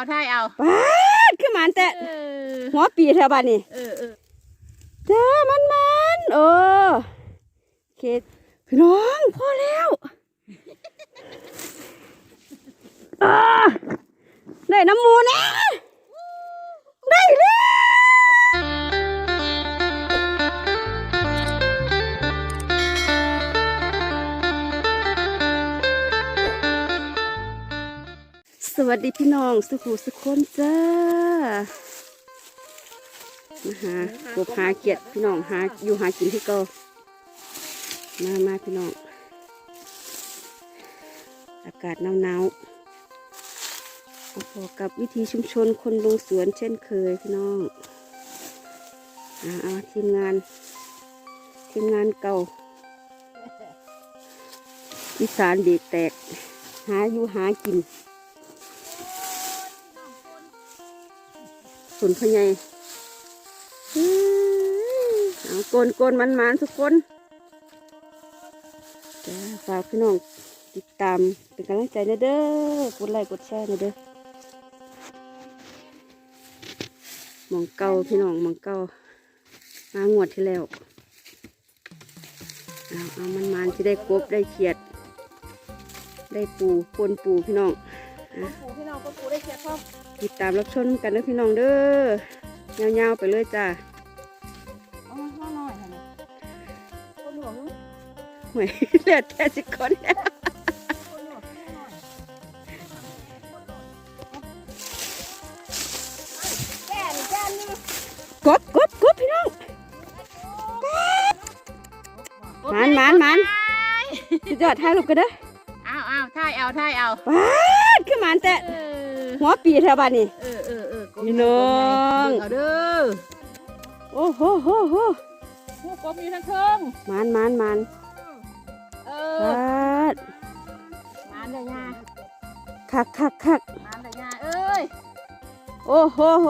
เอาถ่ายเอาป้าดคือหมันแต่เออหัวปีแถวบ้านนี่เออเออจ้ามันมันเออโอเคพี่น้องพอแล้วอ่าได้น้ำมูนะ วัสดีพี่น้องสุขุสุขคนจ้ามาหากบหาเกียดพี่น้องหาอยู่หากินที่เก่ามามาพี่น้อง อากาศหนาวหนาวพอกับวิธีชุมชนคนลงสวนเช่นเคยพี่น้องอ่าเอาทีมงานทีมงานเก่าอีสานเด็กแตก หาอยู่หากิน ส่วนพญายเอาโกนโกนมันมันทุกคนฝากพี่น้องติดตามเป็นกำลังใจนะเด้อกดไลค์กดแชร์นะเด้อมองเก่าพี่น้องมองเก่ามางวดที่แล้วเอาเอามันมันที่ได้กบได้เขียด ได้ปูปนปูพี่น้อง ปูพี่น้องก็ปูได้เชียร์พ่อติดตามรับชมกันนะพี่น้องเด้อยาวๆไปเลยจ้าเอามาหน่อยหน่อยคนหลวงหวยเหลือแต่สิบคนเนี่ยคนหลวงหน่อยแก่นี่แก่นี่กบกบกบพี่น้องหมันหมันหมันสุดยอดถ่ายรูปกันเด้อเอาเอาถ่ายเอาถ่ายเอาป้าดคือ หมันแต่เออหัวปีแถวบ้านนี่เออเออเออพี่น้องเอาเด้อโอ้โหโหโหผู้กบอยู่ทั้งเทิงหมันหมันหมันเอปอาดมานเด้อยาคักคักคักมานเด้อยาเอ้ยโอ้โหโห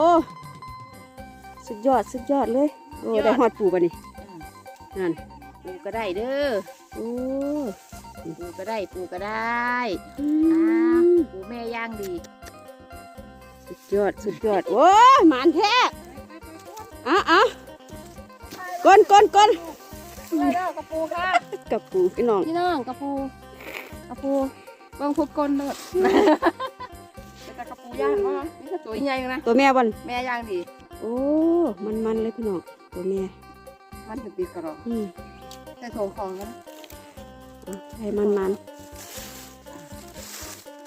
สุดยอดสุดยอดเลยโอ้ยอดได้หอดปูป่ะนี่นั่นปูก็ได้เด้อโอ้ ปูก็ได้ปูก็ได้อือ่ามปูแม่ย่างดี สุดยอดสุดยอดโอ้ยหมันแท้อะอะก้นก้นก้นไปเด้อกระปูค่ะกับปูพี่น้องพี่น้องกระปูกระปูเบิ่งพุดกลเด้อแต่กระปูย่างว่านี่ก็ตัวใหญ่นะตัวแม่บอลแม่ย่างดี โอ้มันมันเลยพี่น้องตัวแม่มันถึงติดกระรอกอืมแต่โถงของกันอะ ให้มันมัน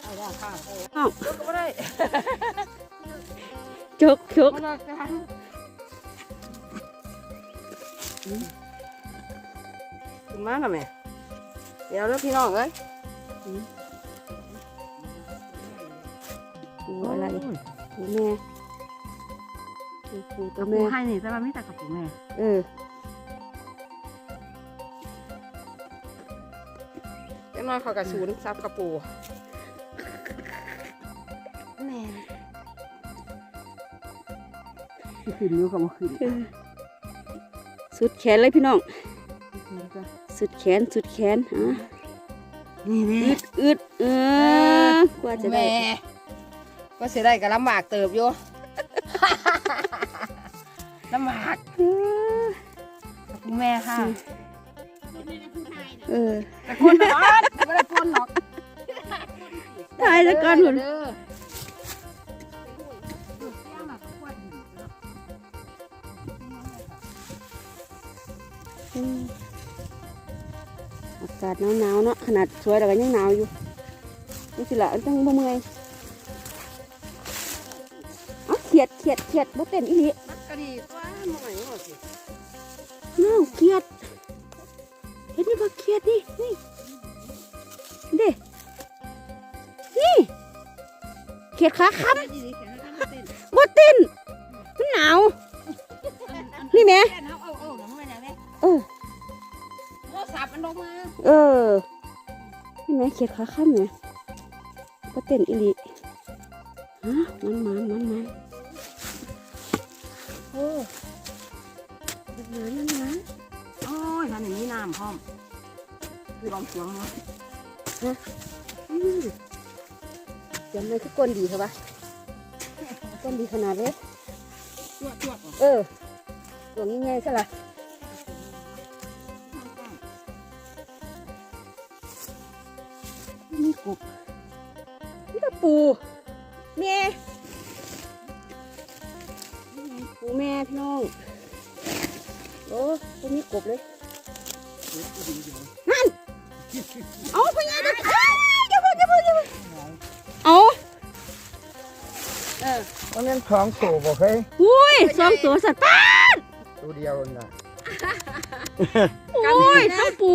เอาว่าค่ะโอ้อ้าวยกก็ไม่ได้จกจกมันเอากันถึงมากนะแม่เดี๋ยวเด้อพี่น้องเอ้ยปูอะไรปูแม่ปูปูกตัระวปูแม่ให้นี่แต่ว่าไม่แต่กระปูแม่เออ เดี๋ยวน้อยเขากระสูนซับกระปูแม่ขึ้นอยู่กับมาขึ้นสุดแขนเลยพี่น้อง สุดแขนสุดแขนอะนี่นี่อึดอึดเออกว่าจะได้แม่ก็เสียได้ก็ลำบากเติบอยู่ลำบากเออคุณแม่ค่ะเออแต่คนหรอกไม่ได้ คนหรอกตายแล้วก่อนหุ่นเด้ออืมอากาศหนาวๆเนาะขนาดสวยแต่ก็ยังหนาวอยู่นี่สิละอันจังบ่เมื่อยเอ้าเขียดเขียดเขียดบ่เต้นอีหลีมันก็ดีตัวหน่อยหน่อยสิน้าวเขียดเห็นนี่บ่เขียดนี่นี่ ขียดขาค้ำบ่เต้นมันหนาว นี่แหม่เอาเอาเอาน้ำมันแม่เออโทรศัพท์มันลงมาเออนี่แหม่เขียดขาค้ำเนี่ยบ่เต้นอีหลีฮะมันมันมันมันโอ้มันมันมันโอ้ยท่านอย่างนี้น้ำพร้อมคือลองเสียงเนาะอืมเดี๋ยวมันคือกลนดีเถอะวะก้นดีขนาดเลยจวดจวดเออหลวงง่ายๆซะละมีกบนี่ตะปูแม่ปูแม่พี่น้องโอ้ตัวนี้กบเลยนั่นเอาพญาตะเอ้ยอย่าพูดอ เออมันเป็นของโตบ่เคยอุ้ยสองตัวสัตว์ป้าตัวเดียวน่ะโอ้ยทั้งปู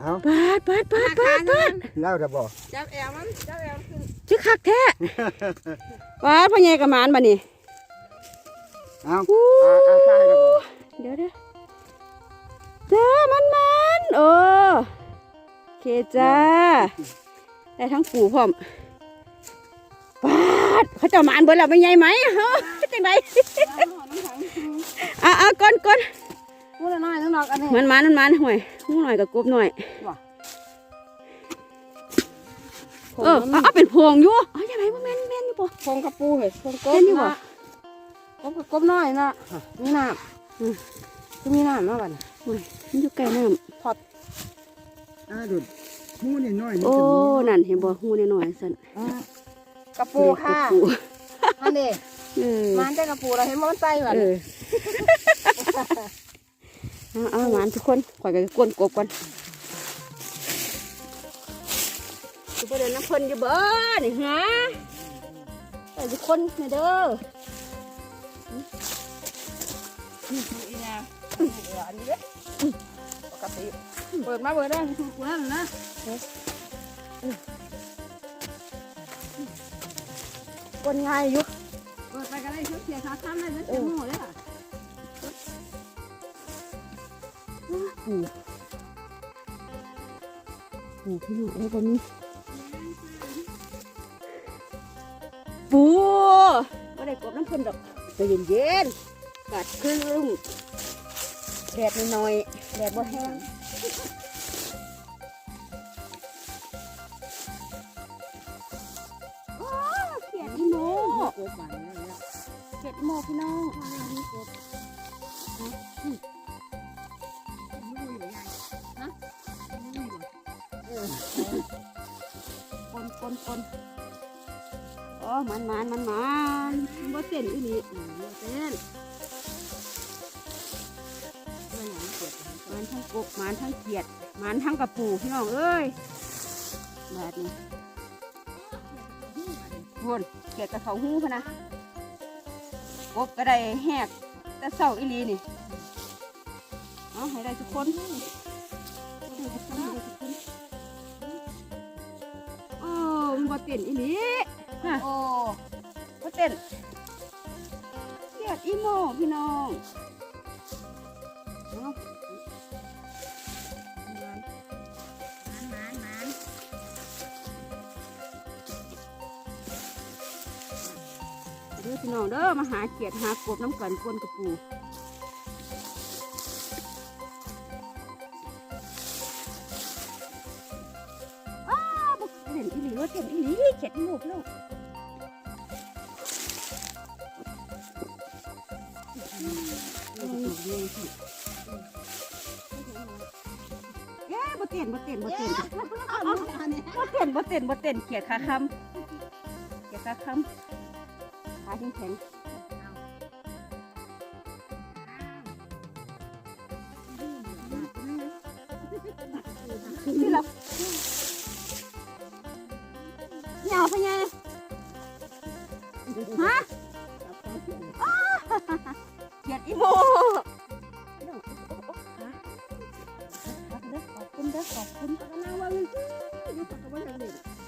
เอ้าปาดปาดปาดปาดปาดเล่าจะบอกจับแอวมันจับแอวขึ้นชื่อคักแท้ปาดพ่อใหญ่กับหมานบ่นี่เอ้าอู้อาอาใช่จะบอกเดี๋ยวเดี๋ยวจ้ามันมันเออโอเคจ้าได้ทั้งปูพร้อมปา ดเขาเจะหมานเบิดแล้วไม่ใหญ่ไหมเฮ้ยจังไดน้ำถังอะอะก้นก้นพูดละน้อยนึงดอกอันนี้มันมันมันมันห่วยหูหน่อยกับกบหน่อยเออเอาเอาเป็นพวงอยู่เอาอย่างไรว่าแม่นแม่นอยู่ปะพงกระปูเฮ้ยพงกเห็บนอยู่บ่นะกบกับกบน้อยนะมีน้ำอืมคือมีน้ำเนาะบัดนี้ห่วยมันอยู่ใกล้น้อ่าดุดหูนี่น้อยำนี่โอ้จะมีนั่นเห็นบ่หูน้อยๆสั่น กระปูค่ะปูอันนี้เออมันจะกระปูเราเห็นมันไส้แบบเออเอาเอาหวานทุกคนข่อยก็กวนกบก่อนทุกคนเดินน้ำเพ่นอยู่เบ้อนี่ฮะไปทุกคนนี่เด้ออีเนี่ยอันนี้เด้ปกติเปิดมาเปิดได้คือกูนั่นนะ กวนง่ายอยู่เปิดไปก็ได้ชุดเสียขาซ้ำได้เลยเต็มหมดเลยค่ะปูปูพี่น้องเอ้ยบ่มีปูบ่ได้กบน้ำเพ่นดอกใจเย็นๆกัดครึ่งแดดหน่อยๆแดดบ่แห้ง กบมันนั่นแหละเขียดอีโมพี่น้องคนคนคนอ๋อมันมันมันมันบ่เต้นอีนี่บ่เต้นมันทั้งกบมันทั้งเขียดมันทั้งกระปูพี่น้องเอ้ยแบบนี้ เขียดกับเขาหูพะนะกบก็ได้แหกแต่เศร้าอีหลีนี่เอาให้ได้ทุกคนโอ้มันบ่เต้นอีหลีฮะโอ้บ่เต้นเกียดอีโมพี่น้องเอา พี่น้องเด้อมาหาเกียดหากบน้ำกันกวนกระปูอ้าวเห็นอีหลีว่าเห็นอีหลีเข็ดหมูกลูกเย้บ่เต้นบ่เต้นบ่เต้นบ่เต้นบ่เต้นบ่เต้นเขียดขาคำเขียดขาคำ ขาแข็งแข็งนี่เราเหนียวพะไงฮะอ้าเกลียดอีโมขอบคุณเด้อขอบคุณกำลังว่ามันอยู่กับมันเด็ก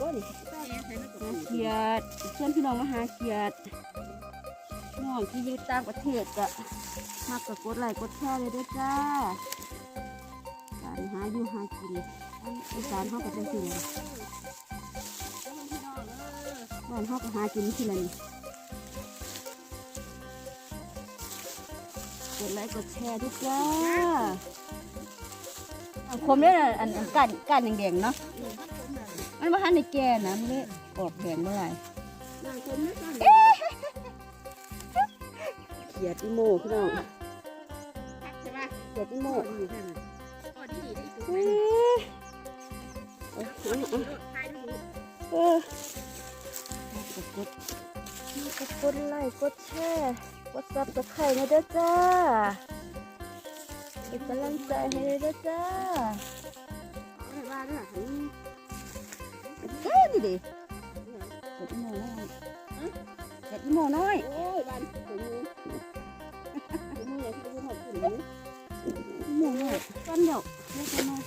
บด้ยนี่แต่ใช้ไม่กดหาเกียดเพื่อนพี่น้องมาหาเกียดน้องที่อยู่ต่างประเทศก็มากกดไลค์กดแชร์เลยด้วยจ้าการหาอยู่หากินอีสานเขาก็จะสิเลยพี่น้องเออบ้านเฮาก็หากินที่ละนี่กดไลค์กดแชร์ด้วยจ้าคมเนี่ยอันอันก้านก้านแดงๆเนาะ มันว่าทันในแก่นะมันเลยออกแดงเมื่อไหร่นางคมไม่กันเขียดอีโมพี่น้องใช่ป่ะเขียดอีโมอยู่แค่นั้นพอดีดีได้ถูกไหมเอ้ยพอดีดีทายดูเออกดกดกดกดไลค์กดแชร์กดซับสไครต์นะเด้อจ้าเป็นกำลังใจให้เลยเด้อจ้าไม่ว่า ด้วยเฮ้ยนี่ดิเด็ดอีโมน้อยเด็ดอีโมน้อยโอ้ยบ้านผมผมมีอะไรที่จะทำถึงนี้อีโมน้อยก้อนเดียวเล็กน้อย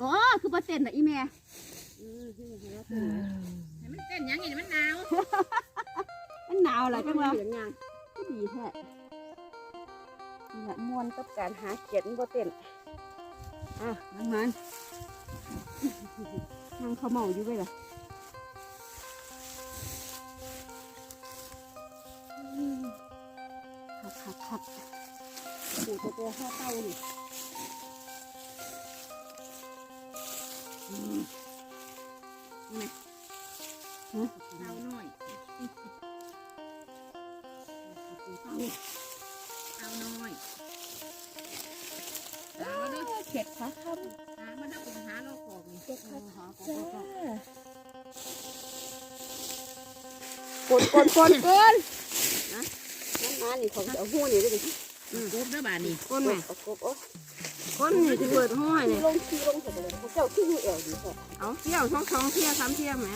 อ๋อคือเปอร์เซ็นต์อะอีแม่มันเต้นยังไงมันหนาว มันหนาวเหรอจังวะเหลืองยังดีแท้นี่แหละมวนกับการหาเขียดมันบ่เต้นอะนั่งมัน นั่งเขาเมาอยู่ไว้ล่ะขับขับขับดูตัวตัวข้าเต้านี่เอาหน่ฮะ จ้ากดกดกดกดนะนั่นมานี่เขาจะเอาหูนี่ได้ดิกบด้วยบานี่ก้นไหมกดกดโอ้คนนี่จะเปิดห้อยเนี่ยลงขี้ลงเสร็จเลยเขาเจ้าขี้หูเอวดีแท้เอาเที่ยวช่องช่องเที่ยวสามเที่ยวไหม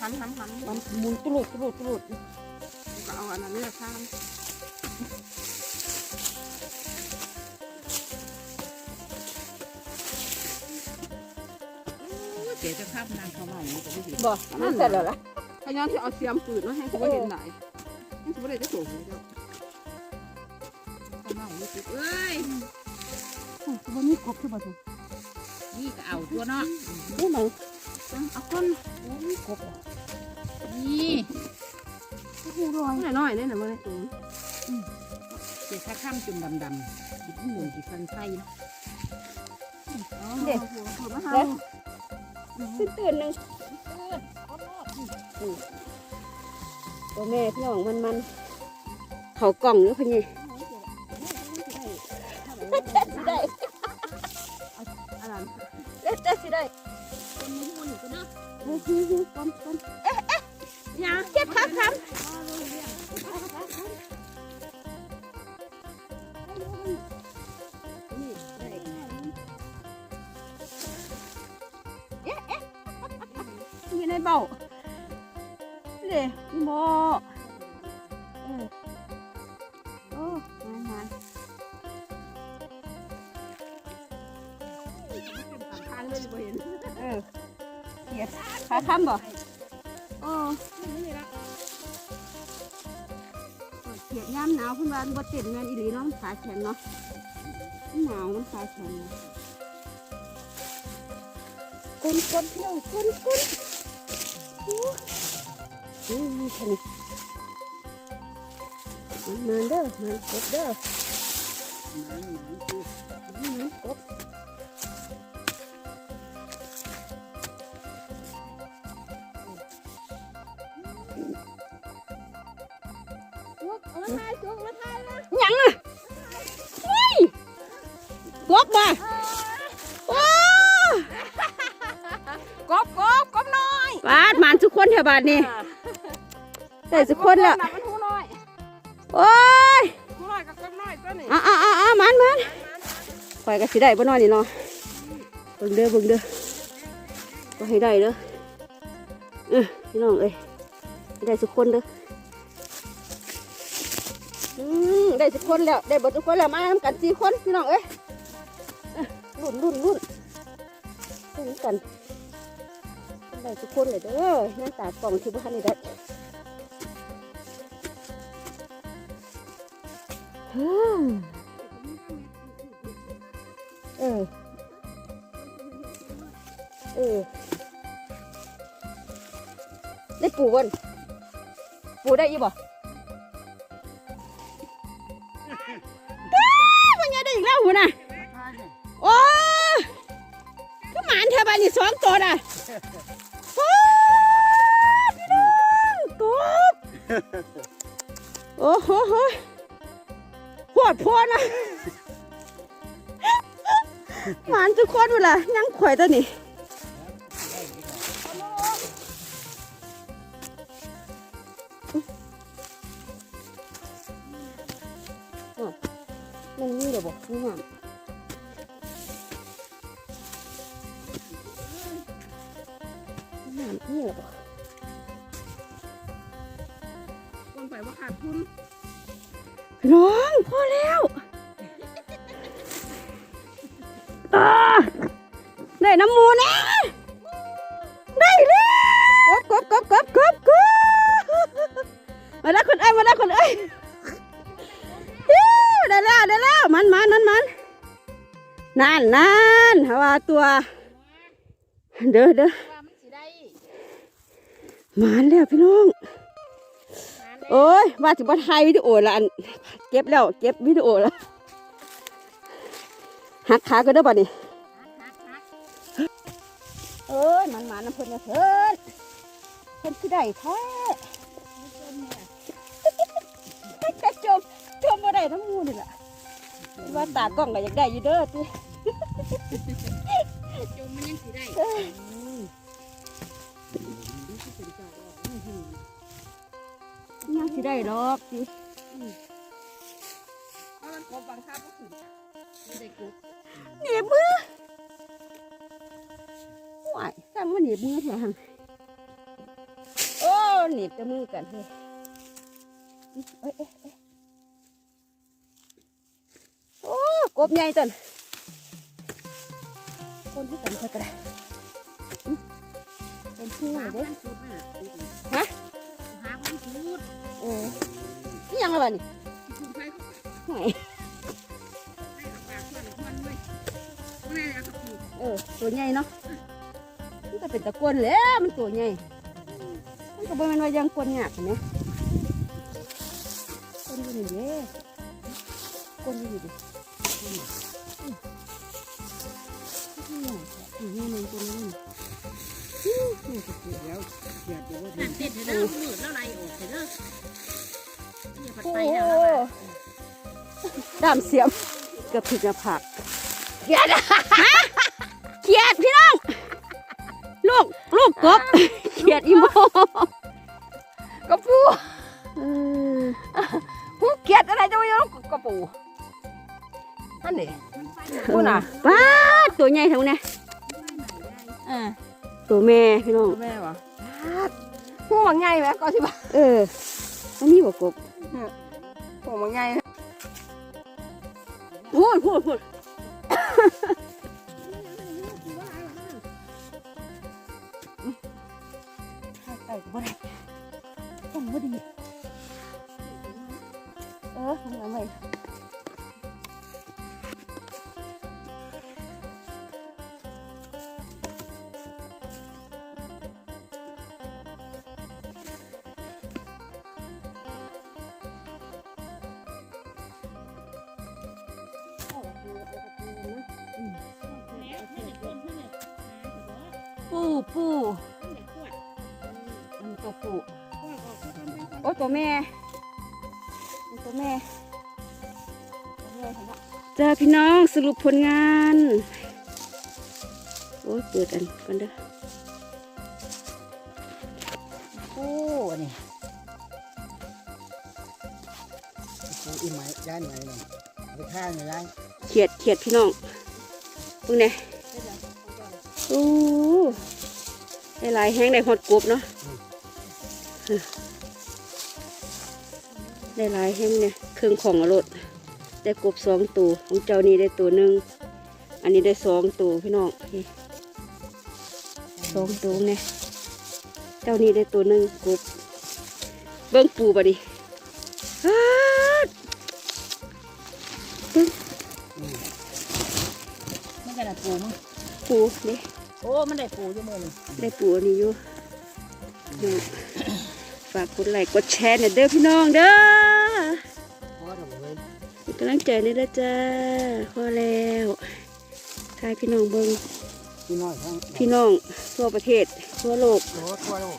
ทำทำทำมันหมุนตุลุดตุลุดตุลุดก็เอาอันนั้นเนี่ยข้าม เดี๋ยวจะข้ามนางเขาใหม่นี่ก็ไม่ดีบ่นั่นเสร็จแล้วล่ะพยายามที่เอาเสียมปืนมาให้เขาเห็นไหนให้เขาไม่ได้จะสูงเลยเจ้าเขาใหม่นี่สิเอ้ยโอ้ยวันนี้กบคือบ่ถูกนี่ก็เอาตัวเนาะนี่มันเอาก้นโอ้ยกบอะนี่หูลอยน้อยน้อยเนี่ยนะมันตัวเดี๋ยวถ้าข้ามจุ่มดำดำจิตหมุนจิตฟันไส้เด็กหัวมาเด็ก ตื่นตื่นหนึ่งตัวแม่พี่น้องมันมันเขากล่องหรือพะนี่สิได้อะไรเล็ดได้สิได้คนมือมันก็เนาะเฮ้ยเฮ้ยเฮ้ยก้มก้มยังเจ็บขาครับ เบ้าเด้อีโมเออโอ้มามาทางเลยบ่เห็นเออเขียดขาค้ำบ่โอ้เขียดย่ำหนาวเพิ่นว่าบ่เต็มแม่นอีหลีเนาะมันขาแข็งเนาะมันหนาวมันขาแข็งเนาะกลนกลนพี่น้องกลนกล นโอ้ยนี่แค่นี้มันมันเด้อมันกบเด้อมันกบยังอะเฮ้ยกบมาว้ากบกบกบน้อยบาดหมาน ทุกคนแถวบ้านนี่ได้ทุกคนแล้วมันหูน้อยโอ้ยหูน้อยกับกบน้อยตัวนี้อะอะอะอะหมันหมันข่อยก็สิได้บ่น้อยนี่เนาะเบิ่งเด้อเบิ่งเด้อก็ให้ได้เด้อเออพี่น้องเอ้ยให้ได้ทุกคนเด้ออืมได้ทุกคนแล้วได้เบิดทุกคนแล้วมาทำกันสี่คนพี่น้องเอ้ยเอ้อรุ่นรุ่นรุ่นรุ่นกัน ได้ทุกคนเลยเด้อหน้าตากล่องที่บ้านนี่ได้ฮึ่มเออ เออ ได้ปูก่อนปูได้อีบ่อ้าวมันยังได้อีกแล้วหูน่ะ โอ้ก็หมานเธอบานนี่สองตัวน่ะ นะหมานทุกคนเวลายังข่อยตัวนี้มันนี่เดี๋ยวบอกนี่หน มันมันมันมันนั่นนั่นหาว่าตัว เด้อเด้อมันแล้วพี่น้อง โอ้ยว่าสิบ่ถ่ายวิดีโอละอันเก็บแล้ว เก็บวิดีโอแล้วหักขาก็ได้อบ่นี่เอ้ยมันมาน้ำเพิ่นเพิ่นเพิ่นคือได้แท้กระจมจมบ่ได้ทั้งมูนี่แหละ ว่าตากล้องก็อยากได้อยู่เด้อติจมมันยังสิได้ยังสิได้ดอกติเพราะมันกบบังคับก็คือไม่ได้กบหนีบมือห่วยถ้ามันหนีบมือแท้หั่นโอ้หนีบแต่มือกันเฮ้ยเอ้ยเอ้ยเอ้ยโอ้ กบใหญ่ต้นคนที่กันเท่ากันอื้อเป็นผู้หาเด้พันชุดน่ะฮะหาพันชุดเออนี่ยังไงบ้านี่ที่คุณไปเขาห่วยให้เอาปากมันมันด้วยไม่ได้เอากระปุกเออตัวใหญ่เนาะมันก็เป็นตะกวนแหล้วมันตัวใหญ่มันก็บ่แม่นว่ายังกวนยากเห็นไหมกวนอยู่นี่เด้กวนอยู่นี่ดิ อืมอืมอืมนี่มันตัวนี้อืมนี่ก็คือแล้วเกียดเดี๋ยวนั่นเด็ดเด้อมืดแล้วไรออกเด้ออย่าผัดโอ้ไปแล้วนะดามเสียมกือบถึงจะผักเขียดเขียดพี่น้องลูกลูกกบเขียดอีโมกระปูผู้เกียดอะไรจะไม่ยอมกระปู นั่นนี่พูดน่ะป้าดตัวใหญ่ทั้งนี้เออตัวแม่พี่น้องแม่วะผู้บางไงไหมก็สิบ่าเอออันนี้บอกกบผู้บางไงพูดพูดพูดไก่ก็บ่ได้ต้องบ่ดีเออทำไง ปูปูอันตัวปูโอ้ตัวแม่อันตัวแม่ตัวแม่เห็นปะจ้าพี่น้องสรุปผลงาน โอ้เปิดอันก่อนเด้อโอ้นี่อ้อีไม้ย้ายไหนเนี่ยไปข้างเนี่ยย้ายเขียดเขียดพี่น้องเพิ่งเนี่ยโอ้ ได้หลายแห้งได้หอดกบเนาะได้หลายแห้งเนี่ยเครื่องของอรถได้กบสองตัวของเจ้านี่ได้ตัวหนึ่งอันนี้ได้สองตัวพี่น้องนี่สองตัวเนี่ยเจ้านี่ได้ตัวหนึ่งกบเบิ้งปูบะดิอ้าดมันกระดาษปูมั้งปูนี่ โอ้มันได้ปูอยู่มือนึงได้ปูอันนี้อยู่ฝากกดไลค์กดแชร์หน่อยเด้อพี่น้องเด้อพอทำไมเป็นกำลังใจนี่เด้อจ้าพอแล้วทายพี่น้องเบิงพี่น้อยทั้งพี่น้องทั่วประเทศทั่วโลกโอ้ทั่วโลก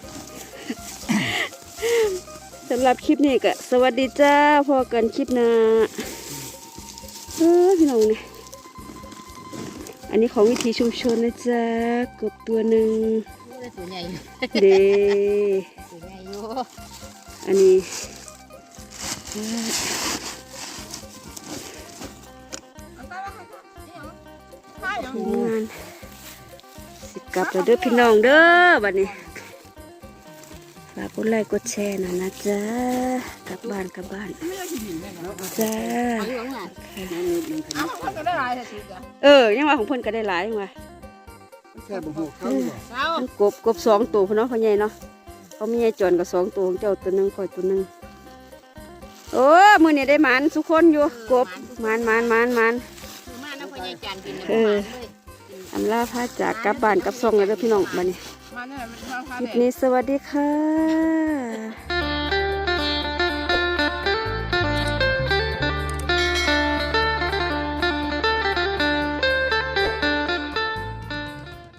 สำหรับคลิปนี้ก็สวัสดีจ้าพอกันคลิปหน้าเออพี่น้องเนี่ย อันนี้ของวิถีชุมชนนะจ๊ะกบตัวหนึ่งตัวใหญ่เดตัวใหญ่อยู่อันนี้ทีมงานสิกลับแล้วเด้อพี่น้องเด้อบัดนี้ ฝากกดไลค์กดแชร์หน่อยนะจ๊ะกลับบ้านกลับบ้านจ้าอ้าวมันก็ได้หลายแต่สุดอะเออยังว่าของเพิ่นก็ได้หลายยังว่าแค่บ่ฮู้เขาอยู่บ่เอามันกบกบสองตัวพุ่นเนาะพ่อใหญ่เนาะเขามีไอ้จอนกับสองตัวของเจ้าตัวหนึ่งคอยตัวหนึ่งโอ้มือนี่ได้หมันทุกคนอยู่กบหมันหมันหมันหมันคือมานะพ่อใหญ่จานกินเอออำลาพาจากกลับบ้านกลับซองเลยเด้อพี่น้องบัดนี้มาเนี่ยมันมาพา คลิปนี้สวัสดีค่ะ